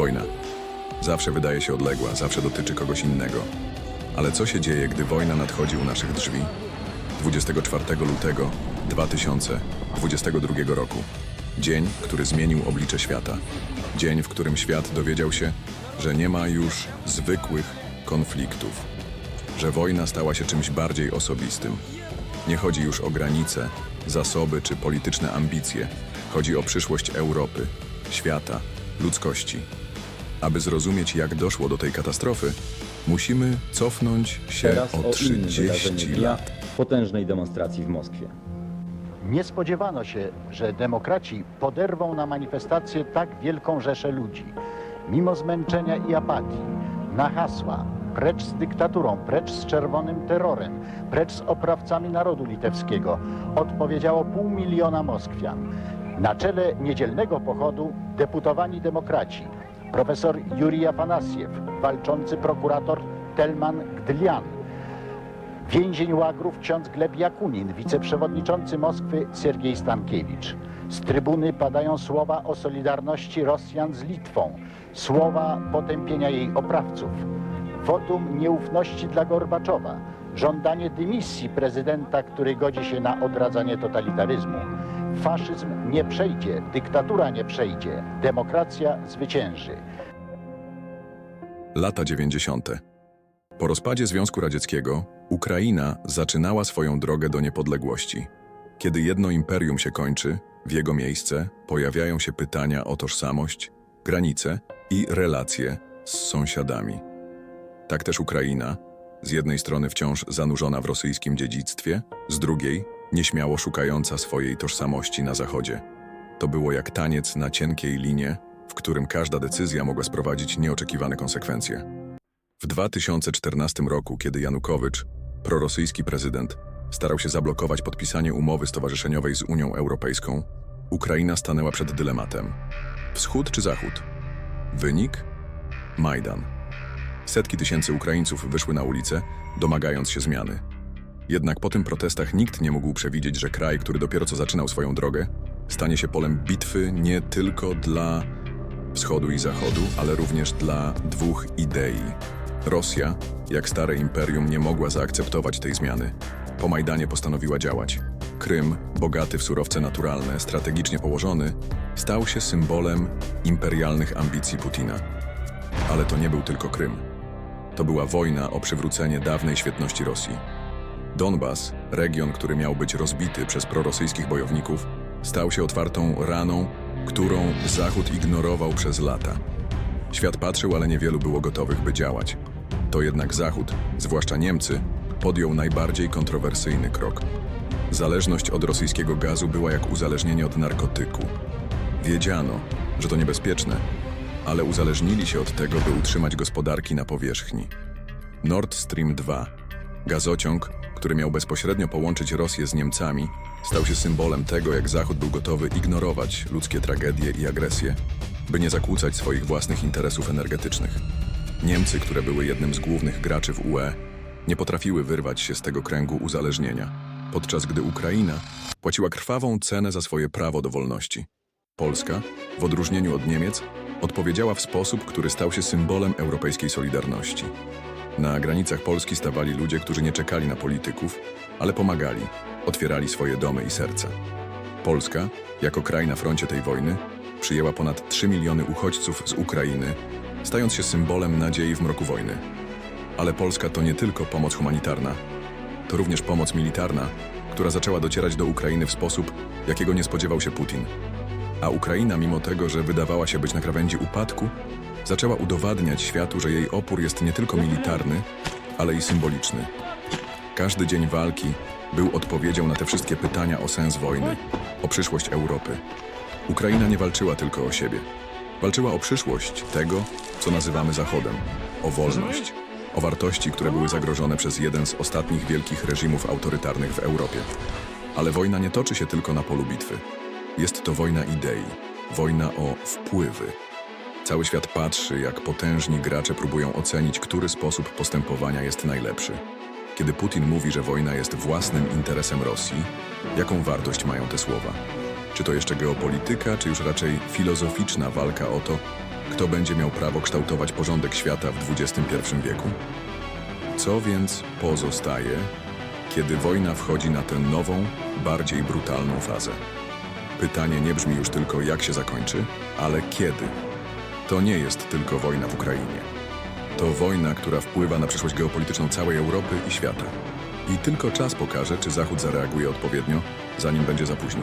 Wojna. Zawsze wydaje się odległa, zawsze dotyczy kogoś innego. Ale co się dzieje, gdy wojna nadchodzi u naszych drzwi? 24 lutego 2022 roku. Dzień, który zmienił oblicze świata. Dzień, w którym świat dowiedział się, że nie ma już zwykłych konfliktów. Że wojna stała się czymś bardziej osobistym. Nie chodzi już o granice, zasoby czy polityczne ambicje. Chodzi o przyszłość Europy, świata, ludzkości. Aby zrozumieć, jak doszło do tej katastrofy, musimy cofnąć się Teraz o o innym 30 wydarzeniu dnia lat. potężnej demonstracji w Moskwie. Nie spodziewano się, że demokraci poderwą na manifestację tak wielką rzeszę ludzi. Mimo zmęczenia i apatii, na hasła precz z dyktaturą, precz z czerwonym terrorem, precz z oprawcami narodu litewskiego odpowiedziało pół miliona Moskwian. Na czele niedzielnego pochodu deputowani demokraci, profesor Jurij Afanasiew, walczący prokurator Telman Gdlian, Więzień łagrów ksiądz Gleb Jakunin, wiceprzewodniczący Moskwy Siergiej Stankiewicz. Z trybuny padają słowa o solidarności Rosjan z Litwą, słowa potępienia jej oprawców, wotum nieufności dla Gorbaczowa, żądanie dymisji prezydenta, który godzi się na odradzanie totalitaryzmu. Faszyzm nie przejdzie, dyktatura nie przejdzie, demokracja zwycięży. Lata 90. Po rozpadzie Związku Radzieckiego Ukraina zaczynała swoją drogę do niepodległości. Kiedy jedno imperium się kończy, w jego miejsce pojawiają się pytania o tożsamość, granice i relacje z sąsiadami. Tak też Ukraina, z jednej strony wciąż zanurzona w rosyjskim dziedzictwie, z drugiej nieśmiało szukająca swojej tożsamości na zachodzie. To było jak taniec na cienkiej linie, w którym każda decyzja mogła sprowadzić nieoczekiwane konsekwencje. W 2014 roku, kiedy Janukowycz, prorosyjski prezydent, starał się zablokować podpisanie umowy stowarzyszeniowej z Unią Europejską, Ukraina stanęła przed dylematem: wschód czy zachód? Wynik? Majdan. Setki tysięcy Ukraińców wyszły na ulice, domagając się zmiany. Jednak po tym protestach nikt nie mógł przewidzieć, że kraj, który dopiero co zaczynał swoją drogę, stanie się polem bitwy nie tylko dla wschodu i zachodu, ale również dla dwóch idei. Rosja, jak stare imperium, nie mogła zaakceptować tej zmiany. Po Majdanie postanowiła działać. Krym, bogaty w surowce naturalne, strategicznie położony, stał się symbolem imperialnych ambicji Putina. Ale to nie był tylko Krym. To była wojna o przywrócenie dawnej świetności Rosji. Donbas, region, który miał być rozbity przez prorosyjskich bojowników, stał się otwartą raną, którą Zachód ignorował przez lata. Świat patrzył, ale niewielu było gotowych, by działać. To jednak Zachód, zwłaszcza Niemcy, podjął najbardziej kontrowersyjny krok. Zależność od rosyjskiego gazu była jak uzależnienie od narkotyku. Wiedziano, że to niebezpieczne, ale uzależnili się od tego, by utrzymać gospodarki na powierzchni. Nord Stream 2, gazociąg, który miał bezpośrednio połączyć Rosję z Niemcami, stał się symbolem tego, jak Zachód był gotowy ignorować ludzkie tragedie i agresję, by nie zakłócać swoich własnych interesów energetycznych. Niemcy, które były jednym z głównych graczy w UE, nie potrafiły wyrwać się z tego kręgu uzależnienia, podczas gdy Ukraina płaciła krwawą cenę za swoje prawo do wolności. Polska, w odróżnieniu od Niemiec, odpowiedziała w sposób, który stał się symbolem europejskiej solidarności. Na granicach Polski stawali ludzie, którzy nie czekali na polityków, ale pomagali, otwierali swoje domy i serca. Polska, jako kraj na froncie tej wojny, przyjęła ponad 3 miliony uchodźców z Ukrainy, stając się symbolem nadziei w mroku wojny. Ale Polska to nie tylko pomoc humanitarna, to również pomoc militarna, która zaczęła docierać do Ukrainy w sposób, jakiego nie spodziewał się Putin. A Ukraina, mimo tego, że wydawała się być na krawędzi upadku, zaczęła udowadniać światu, że jej opór jest nie tylko militarny, ale i symboliczny. Każdy dzień walki był odpowiedzią na te wszystkie pytania o sens wojny, o przyszłość Europy. Ukraina nie walczyła tylko o siebie. Walczyła o przyszłość tego, co nazywamy Zachodem, o wolność, o wartości, które były zagrożone przez jeden z ostatnich wielkich reżimów autorytarnych w Europie. Ale wojna nie toczy się tylko na polu bitwy. Jest to wojna idei, wojna o wpływy. Cały świat patrzy, jak potężni gracze próbują ocenić, który sposób postępowania jest najlepszy. Kiedy Putin mówi, że wojna jest własnym interesem Rosji, jaką wartość mają te słowa? Czy to jeszcze geopolityka, czy już raczej filozoficzna walka o to, Kto będzie miał prawo kształtować porządek świata w XXI wieku? Co więc pozostaje, kiedy wojna wchodzi na tę nową, bardziej brutalną fazę? Pytanie nie brzmi już tylko jak się zakończy, ale kiedy. To nie jest tylko wojna w Ukrainie. To wojna, która wpływa na przyszłość geopolityczną całej Europy i świata. I tylko czas pokaże, czy Zachód zareaguje odpowiednio, zanim będzie za późno.